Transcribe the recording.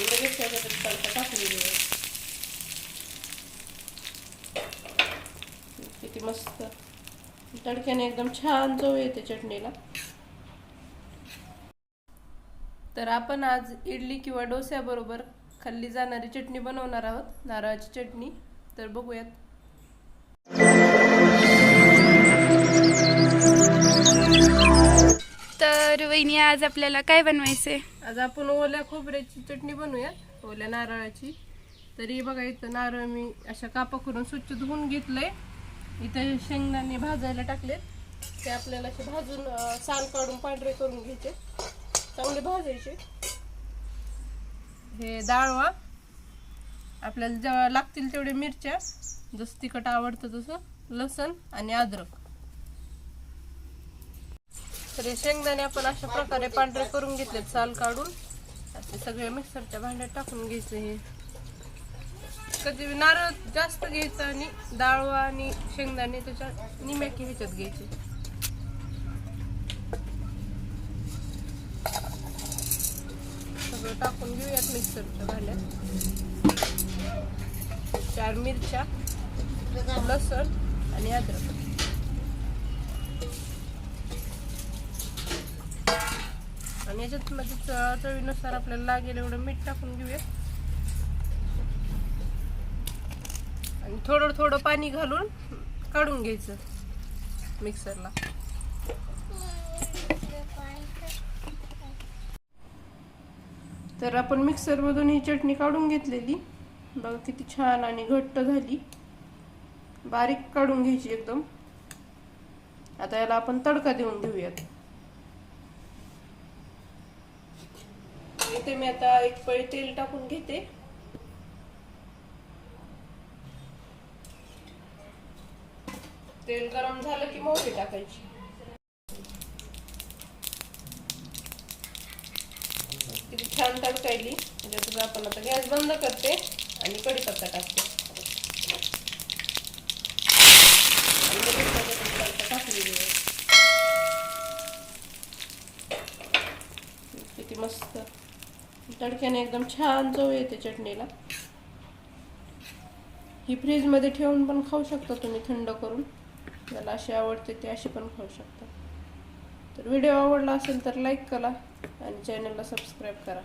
आणि लगेच त्याच्यात तडका टाकून किती मस्त. तडक्याने एकदम छान चव येते चटणीला. तर आपण आज इडली किंवा डोस्याबरोबर खाल्ली जाणारी चटणी बनवणार आहोत नारळाची चटणी. तर बघूयात. तर वहिनी आज आपल्याला काय बनवायचंय? आज आपण ओल्या खोबऱ्याची चटणी बनवूया ओल्या नारळाची. तरी बघा इथं नारळ मी अशा कापा करून स्वच्छ धुवून घेतलंय. इथं शेंगदाणे भाजायला टाकलेत. ते आपल्याला असे भाजून साल काढून पांढरे करून घ्यायचे. चांगले भाजायचे. हे डाळवा. आपल्याला जेव्हा लागतील तेवढे मिरच्या जसं तिखट आवडतं तसं लसण आणि अद्रक. तर हे शेंगदाणे आपण अशा प्रकारे पांढरे करून घेतलेत साल काढून. असे सगळे मिक्सरच्या भांड्यात टाकून घ्यायचं हे. कधी नारळ जास्त घ्यायचं आणि डाळवा आणि शेंगदाणे त्याच्या निम्याकी ह्याच्यात घ्यायचे. सगळं टाकून घेऊयात मिक्सरच्या भांड्यात. चार मिरच्या लसण आणि अद्रक. आणि याच्यात म्हणजे चवीनुसार आपल्याला लागेल एवढं मीठ टाकून घेऊया. आणि थोडं थोडं पाणी घालून काढून घ्यायचं मिक्सरला. तर आपण मिक्सरमधून ही चटणी काढून घेतलेली. बघा किती छान आणि घट्ट झाली. बारीक काढून घ्यायची एकदम. आता याला आपण तडका देऊन घेऊयात. इथे मी आता एक पळी तेल टाकून घेते. तेल गरम झालं की मोहरी टाकायची. किती छान तडकायली. म्हणजे आपण आता गॅस बंद करते आणि कढीपत्ता टाकते. आणि टाकून किती मस्त. तडक्याने एकदम छान चव येते चटणीला. ही फ्रीजमध्ये ठेवून पण खाऊ शकता तुम्ही थंड करून. ज्याला अशी आवडते ते अशी पण खाऊ शकता. तर व्हिडिओ आवडला असेल तर लाईक करा आणि चॅनलला सबस्क्राईब करा.